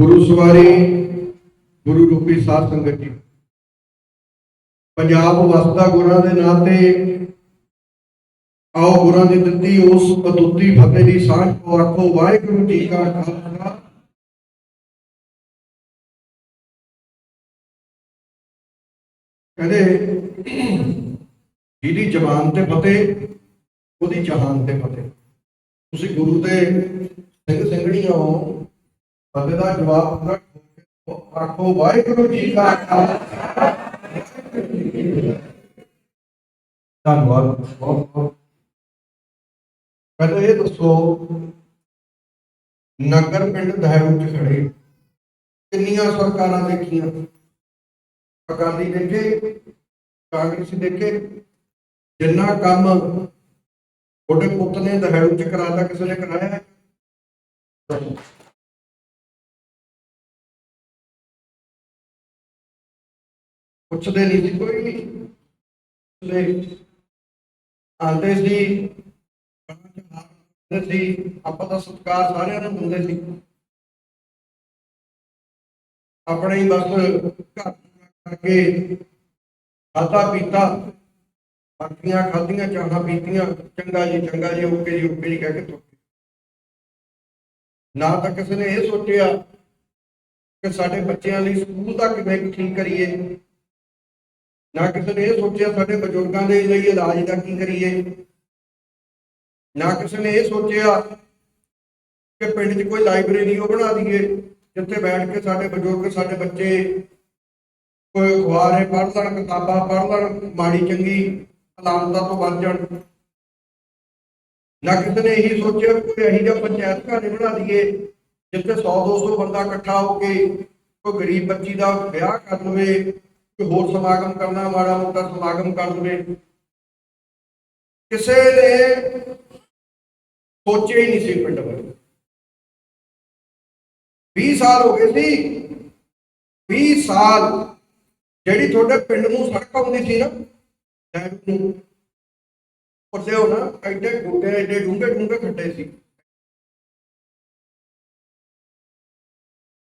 ਗੁਰੂ ਸਵਾਰੀ ਗੁਰੂ ਰੂਪੀ ਸਾਧ ਸੰਗਤ ਜੀ। ਪੰਜਾਬ ਵਸਦਾ ਗੁਰਾਂ ਦੇ ਨਾਂ ਤੇ ਆਓ ਗੁਰਾਂ ਦੀ ਦਿੱਤੀ ਉਸ ਅਦੁੱਤੀ ਫਤਿਹ ਦੀ ਸਾਂਝ ਕੋ ਆਖੋ, ਵਾਹਿਗੁਰੂ ਜੀ ਕਾ ਖਾਲਸਾ। ਕਹਿੰਦੇ, ਜਿਹਦੀ ਜ਼ਬਾਨ ਤੇ ਫਤਿਹ, ਉਹਦੀ ਜਹਾਨ ਤੇ ਫਤਿਹ। ਤੁਸੀਂ ਗੁਰੂ ਦੇ ਸਿੰਘ ਸਿੰਘਣੀਆਂ ਹੋ ਫਤਿਹ ਦਾ ਜਵਾਬ ਪੂਰਾ ਆਖੋ ਵਾਹਿਗੁਰੂ ਜੀ ਕਾ ਖਾਲਸਾ। ਧੰਨਵਾਦ, ਬਹੁਤ ਬਹੁਤ। ਪਹਿਲਾਂ ਇਹ ਦੱਸੋ, ਨਗਰ ਪਿੰਡ ਦਹਿਰੂ ਚ ਖੜੇ, ਕਿੰਨੀਆਂ ਸਰਕਾਰਾਂ ਦੇਖੀਆਂ? ਅਕਾਲੀ ਦੇਖੇ, ਕਾਂਗਰਸੀ ਦੇਖੇ, ਜਿੰਨਾ ਕੰਮ ਤੁਹਾਡੇ ਪੁੱਤ ਨੇ ਦਹਿਰੂ ਚ ਕਰਾਤਾ ਕਿਸੇ ਨੇ ਕਰਾਇਆ? ਪੁੱਛਦੇ ਨਹੀਂ ਸੀ ਕੋਈ ਵੀ। ਪੁੱਛਦੇ ਆਂਦੇ ਸੀ ਸੀ, ਆਪਾਂ ਦਾ ਸਤਿਕਾਰ ਸਾਰਿਆਂ ਨੂੰ ਦਿੰਦੇ ਸੀ। ਆਪਣੇ ਹੀ ਬਸ ਘਰ ਕਰਕੇ ਖਾਧਾ ਪੀਤਾ, ਬਾਕੀਆਂ ਖਾਧੀਆਂ, ਚਾਹਾਂ ਪੀਤੀਆਂ, ਚੰਗਾ ਜੀ ਚੰਗਾ ਜੀ, ਓਕੇ ਜੀ ਓਕੇ ਜੀ ਕਹਿ ਕੇ ਤੁਰ ਨਾ ਤਾਂ ਕਿਸੇ ਨੇ ਇਹ ਸੋਚਿਆ ਕਿ ਸਾਡੇ ਬੱਚਿਆਂ ਲਈ ਸਕੂਲ ਦਾ ਕਿਵੇਂ ਠੀਕ ਕਰੀਏ। ਨਾ ਕਿਸੇ ਨੇ ਇਹ ਸੋਚਿਆ, ਸਾਡੇ ਬਜ਼ੁਰਗਾਂ ਦੇ ਲਈ ਇਲਾਜ ਦਾ ਕੀ ਕਰੀਏ? ਨਾ ਕਿਸੇ ਨੇ ਇਹ ਸੋਚਿਆ ਕਿ ਪਿੰਡ 'ਚ ਕੋਈ ਲਾਇਬ੍ਰੇਰੀ ਉਹ ਬਣਾ ਦਈਏ, ਜਿੱਥੇ ਬੈਠ ਕੇ ਸਾਡੇ ਬਜ਼ੁਰਗ, ਸਾਡੇ ਬੱਚੇ ਕੋਈ ਅਖਬਾਰੇ ਪੜ੍ਹ ਲੈਣ, ਕਿਤਾਬਾਂ ਪੜ੍ਹ ਲੈਣ, ਮਾੜੀ ਚੰਗੀ ਅਲਾਮਤਾਂ ਤੋਂ ਬਚ ਜਾਣ। ਨਾ ਕਿਸੇ ਨੇ ਇਹੀ ਸੋਚਿਆ ਕੋਈ ਇਹੋ ਜਿਹਾ ਪੰਚਾਇਤ ਘਰ ਬਣਾ ਦਈਏ, ਜਿੱਥੇ 100 200 ਬੰਦਾ ਇਕੱਠਾ ਹੋ ਕੇ ਕੋਈ ਗਰੀਬ ਬੱਚੀ ਦਾ ਵਿਆਹ ਕਰ ਲਵੇ ਕੋਈ ਹੋਰ ਸਮਾਗਮ ਕਰਨਾ, ਮਾੜਾ ਮੋਟਾ ਸਮਾਗਮ ਕਰ ਲਵੇ। ਕਿਸੇ ਨੇ ਸੋਚਿਆ ਹੀ ਨਹੀਂ ਸੀ ਪਿੰਡ ਬਾਰੇ। 20 ਸਾਲ ਹੋ ਗਏ ਸੀ। 20 ਸਾਲ ਜਿਹੜੀ ਤੁਹਾਡੇ ਪਿੰਡ ਨੂੰ ਸੜਕ ਆਉਂਦੀ ਸੀ ਨਾ ਡੈਮ ਨੂੰ, ਉੱਥੇ ਉਹ ਨਾ ਐਡੇ ਗੁੱਡੇ, ਐਡੇ ਡੂੰਘੇ ਡੂੰਘੇ ਖੱਡੇ ਸੀ।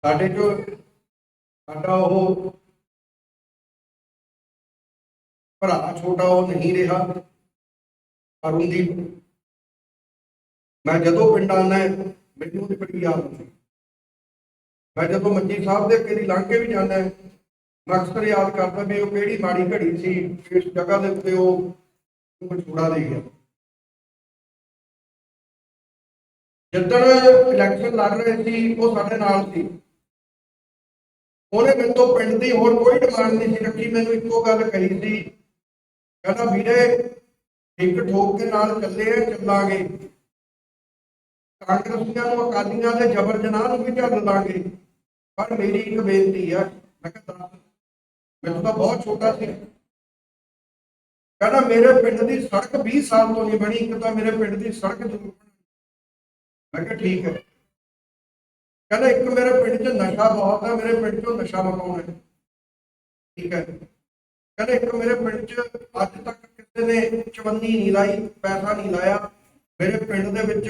ਸਾਡੇ ਜੋ ਸਾਡਾ ਉਹ ਭਰਾ ਛੋਟਾ ਉਹ ਨਹੀਂ ਰਿਹਾ। ਅਰੁਣਦੀਪ ਮੈਂ ਜਦੋਂ ਪਿੰਡ ਆਉਂਦਾ, ਮੈਨੂੰ ਉਹਦੀ ਬੜੀ ਯਾਦ ਆਉਂਦੀ ਮੈਂ ਜਦੋਂ ਮੰਜੀ ਸਾਹਿਬ ਦੇ ਅੱਗੇ ਲੰਘ ਕੇ ਵੀ ਜਾਂਦਾ, ਮੈਂ ਅਕਸਰ ਯਾਦ ਕਰਦਾ ਵੀ ਉਹ ਕਿਹੜੀ ਮਾੜੀ ਘੜੀ ਸੀ ਇਸ ਜਗ੍ਹਾ ਦੇ ਉੱਤੇ ਉਹ ਮਛੂੜਾ ਦੇ ਗਿਆ। ਜਿੱਦਣ ਇਲੈਕਸ਼ਨ ਲੜ ਰਹੇ ਸੀ, ਉਹ ਸਾਡੇ ਨਾਲ ਸੀ। ਉਹਨੇ ਮੈਨੂੰ ਤੋਂ ਪਿੰਡ ਦੀ ਹੋਰ ਕੋਈ ਡਿਮਾਂਡ ਨਹੀਂ ਸੀ ਰੱਖੀ, ਮੈਨੂੰ ਇੱਕੋ ਗੱਲ ਕਹੀ ਸੀ ਕਹਿੰਦਾ ਵੀਰੇ, ਇੱਕ ਠੋਕ ਕੇ ਨਾਲ ਚੱਲੇ ਆ ਚੱਲਾਂਗੇ। ਕਾਂਗਰਸੀਆਂ ਨੂੰ, ਅਕਾਲੀਆਂ ਦੇ ਜ਼ਬਰ ਜਨਾਹ ਨੂੰ ਵੀ ਝੱਲ ਲਾਂਗੇ। ਪਰ ਮੇਰੀ ਇੱਕ ਬੇਨਤੀ ਆ, ਮੈਂ ਕਿਹਾ ਦੱਸ। ਤਾਂ ਬਹੁਤ ਛੋਟਾ ਸੀ। ਕਹਿੰਦਾ ਮੇਰੇ ਪਿੰਡ ਦੀ ਸੜਕ 20 ਸਾਲ ਤੋਂ ਨਹੀਂ ਬਣੀ, ਇੱਕ ਤਾਂ ਮੇਰੇ ਪਿੰਡ ਦੀ ਸੜਕ ਜ਼ਰੂਰ ਬਣੀ। ਮੈਂ ਕਿਹਾ ਠੀਕ ਹੈ। ਕਹਿੰਦਾ ਇੱਕ ਮੇਰੇ ਪਿੰਡ 'ਚ ਨਸ਼ਾ ਬਹੁਤ ਹੈ ਮੇਰੇ ਪਿੰਡ 'ਚੋਂ ਨਸ਼ਾ ਮਕਾਉਣਾ ਠੀਕ ਹੈ। ਕਹਿੰਦਾ ਇੱਕ ਮੇਰੇ ਪਿੰਡ 'ਚ ਅੱਜ ਤੱਕ ਕਿਸੇ ਨੇ ਚਵੰਨੀ ਨਹੀਂ ਲਾਈ, ਪੈਸਾ ਨਹੀਂ ਲਾਇਆ। ਮੇਰੇ ਪਿੰਡ ਦੇ ਵਿੱਚ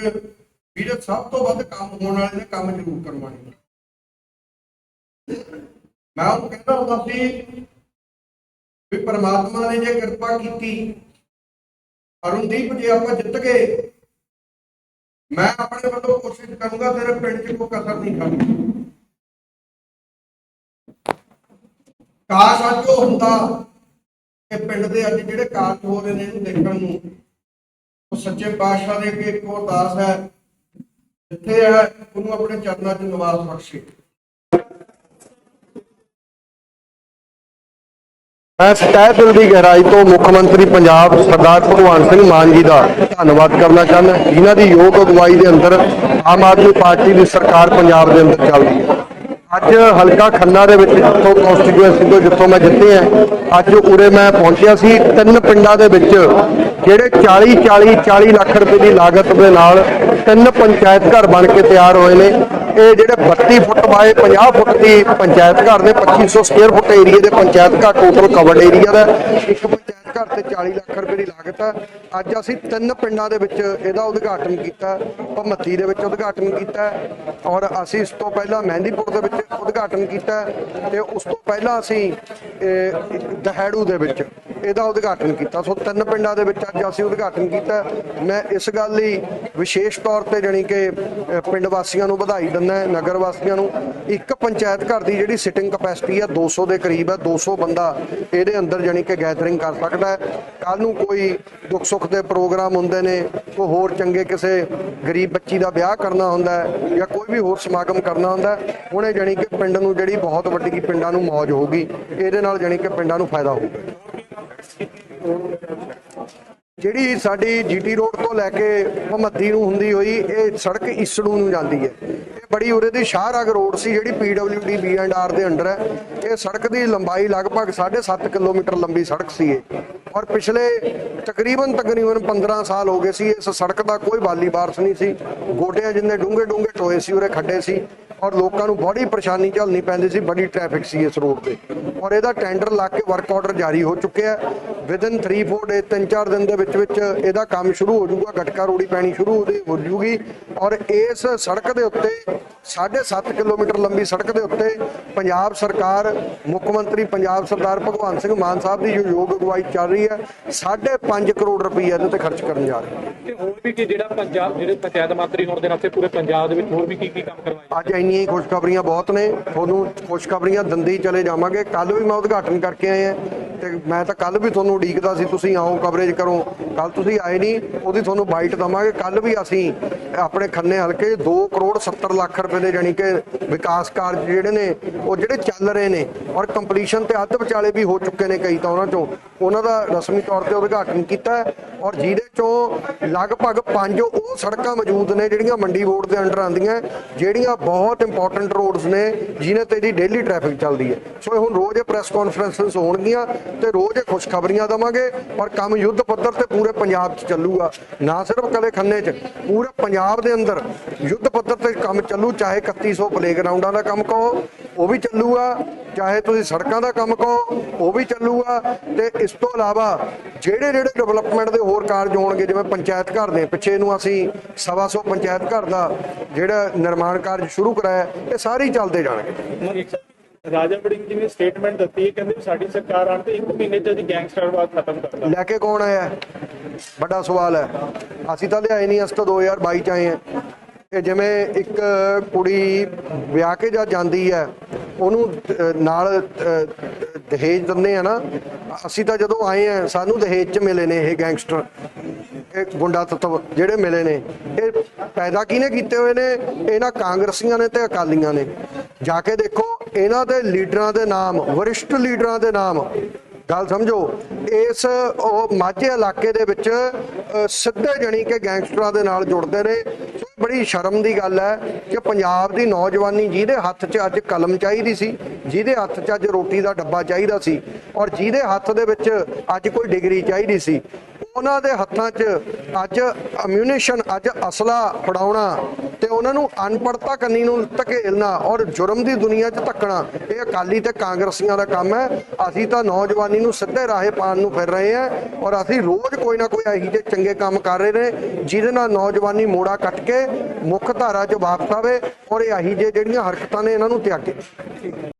ਵੀਰੇ ਸਭ ਤੋਂ ਵੱਧ ਕੰਮ ਹੋਣ ਵਾਲੇ ਨੇ ਕੰਮ ਜ਼ਰੂਰ ਕਰਵਾਉਣੇ ਮੈਂ ਉਹ ਕਹਿੰਦਾ ਹੁੰਦਾ ਸੀ ਵੀ ਪਰਮਾਤਮਾ ਨੇ ਜੇ ਕਿਰਪਾ ਕੀਤੀ, ਅਰੁਣਦੀਪ ਜੇ ਆਪਾਂ ਜਿੱਤ ਗਏ, ਮੈਂ ਆਪਣੇ ਵੱਲੋਂ ਕੋਸ਼ਿਸ਼ ਕਰੂੰਗਾ ਤੇਰੇ ਪਿੰਡ 'ਚ ਕੋਈ ਕਸਰ ਨਹੀਂ ਖਾਣੀ। ਕਾਸ਼ ਅੱਜ ਹੁੰਦਾ ਕਿ ਪਿੰਡ ਦੇ ਅੱਜ ਜਿਹੜੇ ਕਾਰਜ ਹੋ ਰਹੇ ਨੇ ਇਹਨੂੰ ਦੇਖਣ ਨੂੰ, ਉਹ ਸੱਚੇ ਪਾਤਸ਼ਾਹ ਦੇ ਅੱਗੇ ਇੱਕ ਅਰਦਾਸ ਹੈ, ਜਿੱਥੇ ਹੈ, ਉਹਨੂੰ ਆਪਣੇ ਚਰਨਾਂ 'ਚ ਨਿਵਾਸ ਬਖਸ਼ੇ। ਮੈਂ ਤਹਿ ਦਿਲ ਦੀ ਗਹਿਰਾਈ ਤੋਂ ਮੁੱਖ ਮੰਤਰੀ ਪੰਜਾਬ ਸਰਦਾਰ ਭਗਵੰਤ ਸਿੰਘ ਮਾਨ ਜੀ ਦਾ ਧੰਨਵਾਦ ਕਰਨਾ ਚਾਹੁੰਦਾ, ਜਿਨ੍ਹਾਂ ਦੀ ਯੋਗ ਅਗਵਾਈ ਦੇ ਅੰਦਰ ਆਮ ਆਦਮੀ ਪਾਰਟੀ ਦੀ ਸਰਕਾਰ ਪੰਜਾਬ ਦੇ ਅੰਦਰ ਚੱਲਦੀ ਹੈ। ਅੱਜ ਹਲਕਾ ਖੰਨਾ ਦੇ ਵਿੱਚ ਜਿੱਥੋਂ ਕਨਸਟੀਟੂਐਂਸੀ ਤੋਂ ਜਿੱਥੋਂ ਮੈਂ ਜਿੱਤੇ ਆ ਅੱਜ ਉਰੇ ਮੈਂ ਪਹੁੰਚਿਆ ਸੀ। ਤਿੰਨ ਪਿੰਡਾਂ ਦੇ ਵਿੱਚ ਜਿਹੜੇ 40 40 40 ਲੱਖ ਰੁਪਏ ਦੀ ਲਾਗਤ ਦੇ ਨਾਲ ਤਿੰਨ ਪੰਚਾਇਤ ਘਰ ਬਣ ਕੇ ਤਿਆਰ ਹੋਏ ਨੇ। ਇਹ ਜਿਹੜੇ 32 ਫੁੱਟ ਬਾਏ 50 ਫੁੱਟ ਦੀ ਪੰਚਾਇਤ ਘਰ ਨੇ 2500 ਸਕੁਅਰ ਫੁੱਟ ਏਰੀਆ ਦੇ ਪੰਚਾਇਤ ਘਰ ਟੋਟਲ ਕਵਰਡ ਏਰੀਆ ਦਾ। ਇੱਕ ਘਰ ਤੇ 40 ਲੱਖ ਰੁਪਏ ਦੀ ਲਾਗਤ ਹੈ ਅੱਜ ਅਸੀਂ ਤਿੰਨ ਪਿੰਡਾਂ ਦੇ ਵਿੱਚ ਇਹਦਾ ਉਦਘਾਟਨ ਕੀਤਾ ਭਮੱਤੀ ਦੇ ਵਿੱਚ ਉਦਘਾਟਨ ਕੀਤਾ ਔਰ ਅਸੀਂ ਇਸ ਤੋਂ ਪਹਿਲਾਂ ਮਹਿੰਦੀਪੁਰ ਦੇ ਵਿੱਚ ਉਦਘਾਟਨ ਕੀਤਾ ਤੇ ਉਸ ਤੋਂ ਪਹਿਲਾਂ ਅਸੀਂ ਇਹ, ਦਹੇੜੂ ਦੇ ਵਿੱਚ ਇਹਦਾ ਉਦਘਾਟਨ ਕੀਤਾ। ਸੋ ਤਿੰਨ ਪਿੰਡਾਂ ਦੇ ਵਿੱਚ ਅੱਜ ਅਸੀਂ ਉਦਘਾਟਨ ਕੀਤਾ। ਮੈਂ ਇਸ ਗੱਲ ਲਈ ਵਿਸ਼ੇਸ਼ ਤੌਰ ਤੇ ਜਾਣੀ ਕਿ ਪਿੰਡ ਵਾਸੀਆਂ ਨੂੰ ਵਧਾਈ ਦਿੰਦਾ ਨਗਰ ਵਾਸੀਆਂ ਨੂੰ। ਇੱਕ ਪੰਚਾਇਤ ਘਰ ਦੀ ਜਿਹੜੀ ਸਿਟਿੰਗ ਕਪੈਸਿਟੀ ਹੈ 200 ਦੇ ਕਰੀਬ ਹੈ 200 ਬੰਦਾ ਇਹਦੇ ਅੰਦਰ ਜਾਣੀ ਕਿ ਗੈਦਰਿੰਗ ਕਰ ਸਕਦਾ ਹੈ। ਕੱਲ ਨੂੰ ਕੋਈ ਦੁੱਖ ਸੁੱਖ ਦੇ ਪ੍ਰੋਗਰਾਮ ਹੁੰਦੇ ਨੇ ਕੋਈ ਹੋਰ ਚੰਗੇ ਕਿਸੇ ਗਰੀਬ ਬੱਚੀ ਦਾ ਵਿਆਹ ਕਰਨਾ ਹੁੰਦਾ ਹੈ ਜਾਂ ਕੋਈ ਵੀ ਹੋਰ ਸਮਾਗਮ ਕਰਨਾ ਹੁੰਦਾ ਹੈ, ਉਹਨੇ ਜਾਣੀ ਕਿ ਪਿੰਡ ਨੂੰ ਜਿਹੜੀ ਬਹੁਤ ਵੱਡੀ ਪਿੰਡਾਂ ਨੂੰ ਮੌਜ ਹੋਊਗੀ ਇਹਦੇ ਨਾਲ ਜਾਣੀ ਕਿ ਪਿੰਡਾਂ ਨੂੰ ਫਾਇਦਾ ਹੋਊਗਾ। ਜਿਹੜੀ ਸਾਡੀ ਜੀਟੀ ਰੋਡ ਤੋਂ ਲੈ ਕੇ ਭਮੱਦੀ ਨੂੰ ਹੁੰਦੀ ਹੋਈ, ਇਹ ਸੜਕ ਇਸੜੂ ਨੂੰ ਜਾਂਦੀ ਹੈ। ਇਹ ਬੜੀ ਉਰੇ ਦੀ ਸ਼ਾਹਰਾਗ ਰੋਡ ਸੀ, ਜਿਹੜੀ ਪੀਡਬਲਯੂਡੀ ਬੀ ਐਂਡ ਆਰ ਦੇ ਅੰਡਰ ਹੈ। ਇਹ ਸੜਕ ਦੀ ਲੰਬਾਈ ਲਗਭਗ 7.5 ਕਿਲੋਮੀਟਰ ਲੰਬੀ ਸੜਕ ਸੀ ਇਹ। ਔਰ ਪਿਛਲੇ ਤਕਰੀਬਨ ਤਕਰੀਬਨ 15 ਸਾਲ ਹੋ ਗਏ ਸੀ, ਇਸ ਸੜਕ ਦਾ ਕੋਈ ਬਾਲੀ ਬਾਰਸ ਨਹੀਂ ਸੀ। ਗੋਡਿਆਂ ਜਿੰਨੇ ਡੂੰਘੇ ਡੂੰਘੇ ਟੋਏ ਸੀ, ਉਰੇ ਖੱਡੇ ਸੀ। ਔਰ ਲੋਕਾਂ ਨੂੰ ਬੜੀ ਪਰੇਸ਼ਾਨੀ ਝੱਲਣੀ ਪੈਂਦੀ ਸੀ ਬੜੀ ਟ੍ਰੈਫਿਕ ਸੀ ਇਸ ਰੋਡ ਤੇ। ਔਰ ਇਹਦਾ ਟੈਂਡਰ ਲਾ ਕੇ ਵਰਕ ਆਰਡਰ ਜਾਰੀ ਹੋ ਚੁੱਕਿਆ ਵਿਦਨ 3-4 ਡੇ 3-4 ਦਿਨ ਦੇ ਵਿੱਚ ਵਿੱਚ ਇਹਦਾ ਕੰਮ ਸ਼ੁਰੂ ਹੋ ਜਾਊਗਾ ਗਟਕਾ ਰੋੜੀ ਪੈਣੀ ਸ਼ੁਰੂ ਹੋ ਹੋ ਜੂਗੀ ਔਰ ਇਸ ਸੜਕ ਦੇ ਉੱਤੇ 7.5 ਕਿਲੋਮੀਟਰ ਲੰਬੀ ਸੜਕ ਦੇ ਉੱਤੇ ਪੰਜਾਬ ਸਰਕਾਰ ਮੁੱਖ ਮੰਤਰੀ ਪੰਜਾਬ ਸਰਦਾਰ ਭਗਵੰਤ ਸਿੰਘ ਮਾਨ ਸਾਹਿਬ ਦੀ ਜੋ ਯੋਗ ਅਗਵਾਈ ਚੱਲ ਰਹੀ ਹੈ 5.5 ਕਰੋੜ ਰੁਪਏ ਇਹਦੇ ਤੇ ਖਰਚ ਕਰਨ ਜਾ ਰਹੇ ਤੇ ਹੋਰ ਵੀ ਕੀ ਜਿਹੜਾ ਪੰਜਾਬ ਜਿਹੜੇ ਪੰਚਾਇਤ ਮੰਤਰੀ ਹੋਣ ਦੇ ਨਾਤੇ ਪੂਰੇ ਪੰਜਾਬ ਦੇ ਵਿੱਚ ਹੋਰ ਵੀ ਕੀ ਕੀ ਕੰਮ ਕਰਵਾਏ? ਅੱਜ ਇੰਨੀਆਂ ਹੀ ਖੁਸ਼ਖਬਰੀਆਂ ਬਹੁਤ ਨੇ। ਤੁਹਾਨੂੰ ਖੁਸ਼ਖਬਰੀਆਂ ਦਿੰਦੇ ਹੀ ਚਲੇ ਜਾਵਾਂਗੇ। ਕੱਲ ਵੀ ਮੈਂ ਉਦਘਾਟਨ ਕਰਕੇ ਆਏ ਆ ਤੇ ਮੈਂ ਤਾਂ ਕੱਲ ਵੀ ਤੁਹਾਨੂੰ ਉਡੀਕਦਾ ਸੀ, ਤੁਸੀਂ ਆਓ ਕਵਰੇਜ ਕਰੋ। ਕੱਲ ਤੁਸੀਂ ਆਏ ਨਹੀਂ, ਉਹਦੀ ਤੁਹਾਨੂੰ ਬਾਈਟ ਦਵਾਂਗੇ। ਕੱਲ ਵੀ ਅਸੀਂ ਆਪਣੇ ਖੰਨੇ ਹਲਕੇ 2 ਕਰੋੜ 70 ਲੱਖ ਰੁਪਏ ਦੇ ਜਾਨੀ ਕਿ ਵਿਕਾਸ ਕਾਰਜ ਜਿਹੜੇ ਨੇ, ਉਹ ਜਿਹੜੇ ਚੱਲ ਰਹੇ ਨੇ ਔਰ ਕੰਪਲੀਸ਼ਨ ਤੇ ਅੱਧ ਵਿਚਾਲੇ ਵੀ ਹੋ ਚੁੱਕੇ ਨੇ ਕਈ ਤਾਂ ਉਹਨਾਂ ਚੋਂ। ਉਹਨਾਂ ਦਾ ਰਸਮੀ ਤੌਰ ਤੇ ਉਦਘਾਟਨ ਕੀਤਾ ਔਰ ਜਿਹਦੇ ਚੋਂ ਲਗਭਗ ਪੰਜ ਉਹ ਸੜਕਾਂ ਮੌਜੂਦ ਨੇ ਜਿਹੜੀਆਂ ਮੰਡੀ ਬੋਰਡ ਦੇ ਅੰਡਰ ਆਉਂਦੀਆਂ, ਜਿਹੜੀਆਂ ਬਹੁਤ ਇੰਪੋਰਟੈਂਟ ਰੋਡਸ ਨੇ ਜਿਨ੍ਹਾਂ ਤੇ ਦੀ ਡੇਲੀ ਟ੍ਰੈਫਿਕ ਚੱਲਦੀ ਹੈ। ਸੋ ਹੁਣ ਰੋਜ਼ ਇਹ ਪ੍ਰੈਸ ਕਾਨਫਰੰਸਸ ਹੋਣਗੀਆਂ ਤੇ ਰੋਜ਼ ਇਹ ਖੁਸ਼ਖਬਰੀਆਂ ਦਵਾਂਗੇ, ਪਰ ਕੰਮ ਯੁੱਧ ਪੱਧਰ ਤੇ ਪੂਰੇ ਪੰਜਾਬ 'ਚ ਚੱਲੂਗਾ। ਨਾ ਸਿਰਫ ਕਦੇ ਖੰਨੇ 'ਚ, ਪੂਰੇ ਪੰਜਾਬ ਦੇ ਅੰਦਰ ਯੁੱਧ ਪੱਧਰ ਤੇ ਕੰਮ ਚੱਲੂ, ਚਾਹੇ 3100 ਪਲੇਗਰਾਉਂਡਾਂ ਦਾ ਕੰਮ ਕਹੋ, ਉਹ ਵੀ ਚੱਲੂਗਾ। ਚਾਹੇ ਤੁਸੀਂ ਸੜਕਾਂ ਦਾ ਕੰਮ ਕਹੋ, ਉਹ ਵੀ ਚੱਲੂਗਾ। ਤੇ ਇਸ ਤੋਂ ਇਲਾਵਾ ਜਿਹੜੇ ਜਿਹੜੇ ਡਿਵੈਲਪਮੈਂਟ ਦੇ ਹੋਰ ਕਾਰਜ ਹੋਣਗੇ, ਜਿਵੇਂ ਪੰਚਾਇਤ ਘਰ ਦੇ, ਪਿੱਛੇ ਨੂੰ ਅਸੀਂ ਸਵਾ ਸੌ ਪੰਚਾਇਤ ਘਰ ਦਾ ਜਿਹੜਾ ਨਿਰਮਾਣ ਕਾਰਜ ਸ਼ੁਰੂ ਕਰਾਇਆ, ਇਹ ਸਾਰੇ ਚੱਲਦੇ ਜਾਣਗੇ। ਰਾਜਾ ਵੜਿੰਗ ਜੀ ਨੇ ਸਟੇਟਮੈਂਟ ਦਿੱਤੀ ਹੈ ਕਹਿੰਦੇ ਸਾਡੀ ਸਰਕਾਰ ਆਣ ਤੇ 1 ਮਹੀਨੇ ਚ ਅਸੀਂ ਗੈਂਗਸਟਰਵਾਦ ਖਤਮ ਕਰ ਲੈ ਕੇ ਕੌਣ ਆਇਆ? ਵੱਡਾ ਸਵਾਲ ਹੈ। ਅਸੀਂ ਤਾਂ ਲਿਆਏ ਨਹੀਂ, ਅਸੀਂ 2022 ਚ ਆਏ ਹਾਂ। ਇਹ ਜਿਵੇਂ ਇੱਕ ਕੁੜੀ ਵਿਆਹ ਕੇ ਜਾਂ ਜਾਂਦੀ ਹੈ, ਉਹਨੂੰ ਨਾਲ ਦਹੇਜ ਦਿੰਦੇ ਆ ਨਾ, ਅਸੀਂ ਤਾਂ ਜਦੋਂ ਆਏ ਆ ਸਾਨੂੰ ਦਹੇਜ ਚ ਮਿਲੇ ਨੇ ਇਹ ਗੈਂਗਸਟਰ ਇਹ ਗੁੰਡਾ ਤੱਤਵ ਜਿਹੜੇ ਮਿਲੇ ਨੇ। ਇਹ ਪੈਦਾ ਕਿਹਨੇ ਕੀਤੇ ਹੋਏ ਨੇ? ਇਹਨਾਂ ਕਾਂਗਰਸੀਆਂ ਨੇ ਤੇ ਅਕਾਲੀਆਂ ਨੇ। ਜਾ ਕੇ ਦੇਖੋ ਇਹਨਾਂ ਦੇ ਲੀਡਰਾਂ ਦੇ ਨਾਮ, ਵਰਿਸ਼ਟ ਲੀਡਰਾਂ ਦੇ ਨਾਮ। ਗੱਲ ਸਮਝੋ, ਇਸ ਉਹ ਮਾਝੇ ਇਲਾਕੇ ਦੇ ਵਿੱਚ ਸਿੱਧੇ ਜਣੀ ਕਿ ਗੈਂਗਸਟਰਾਂ ਦੇ ਨਾਲ ਜੁੜਦੇ ਨੇ। ਬੜੀ ਸ਼ਰਮ ਦੀ ਗੱਲ ਹੈ ਕਿ ਪੰਜਾਬ ਦੀ ਨੌਜਵਾਨੀ ਜਿਹਦੇ ਹੱਥ 'ਚ ਅੱਜ ਕਲਮ ਚਾਹੀਦੀ ਸੀ, ਜਿਹਦੇ ਹੱਥ 'ਚ ਅੱਜ ਰੋਟੀ ਦਾ ਡੱਬਾ ਚਾਹੀਦਾ ਸੀ, ਔਰ ਜਿਹਦੇ ਹੱਥ ਦੇ ਵਿੱਚ ਅੱਜ ਕੋਈ ਡਿਗਰੀ ਚਾਹੀਦੀ ਸੀ ਉਹਨਾਂ ਦੇ ਹੱਥਾਂ 'ਚ ਅੱਜ ਅਮਿਊਨੇਸ਼ਨ ਅੱਜ ਅਸਲਾ ਫੜਾਉਣਾ ਤੇ ਉਹਨਾਂ ਨੂੰ ਅਨਪੜਤਾ ਕੰਨੀ ਨੂੰ ਧਕੇਲਣਾ ਔਰ ਜੁਰਮ ਦੀ ਦੁਨੀਆ 'ਚ ਧੱਕਣਾ, ਇਹ ਅਕਾਲੀ ਤੇ ਕਾਂਗਰਸੀਆਂ ਦਾ ਕੰਮ ਹੈ। ਅਸੀਂ ਤਾਂ ਨੌਜਵਾਨੀ ਨੂੰ ਸਿੱਧੇ ਰਾਹੇ ਪਾਣ ਨੂੰ ਫਿਰ ਰਹੇ ਹਾਂ ਔਰ ਅਸੀਂ ਰੋਜ਼ ਕੋਈ ਨਾ ਕੋਈ ਇਹੋ ਜਿਹੇ ਚੰਗੇ ਕੰਮ ਕਰ ਰਹੇ ਨੇ ਜਿਹਦੇ ਨਾਲ ਨੌਜਵਾਨੀ ਮੋੜਾ ਕੱਟ ਕੇ ਮੁੱਖ ਧਾਰਾ 'ਚ ਵਾਪਸ ਆਵੇ ਔਰ ਇਹ ਇਹੋ ਜਿਹੇ ਜਿਹੜੀਆਂ ਹਰਕਤਾਂ ਨੇ ਇਹਨਾਂ ਨੂੰ ਤਿਆਗੇ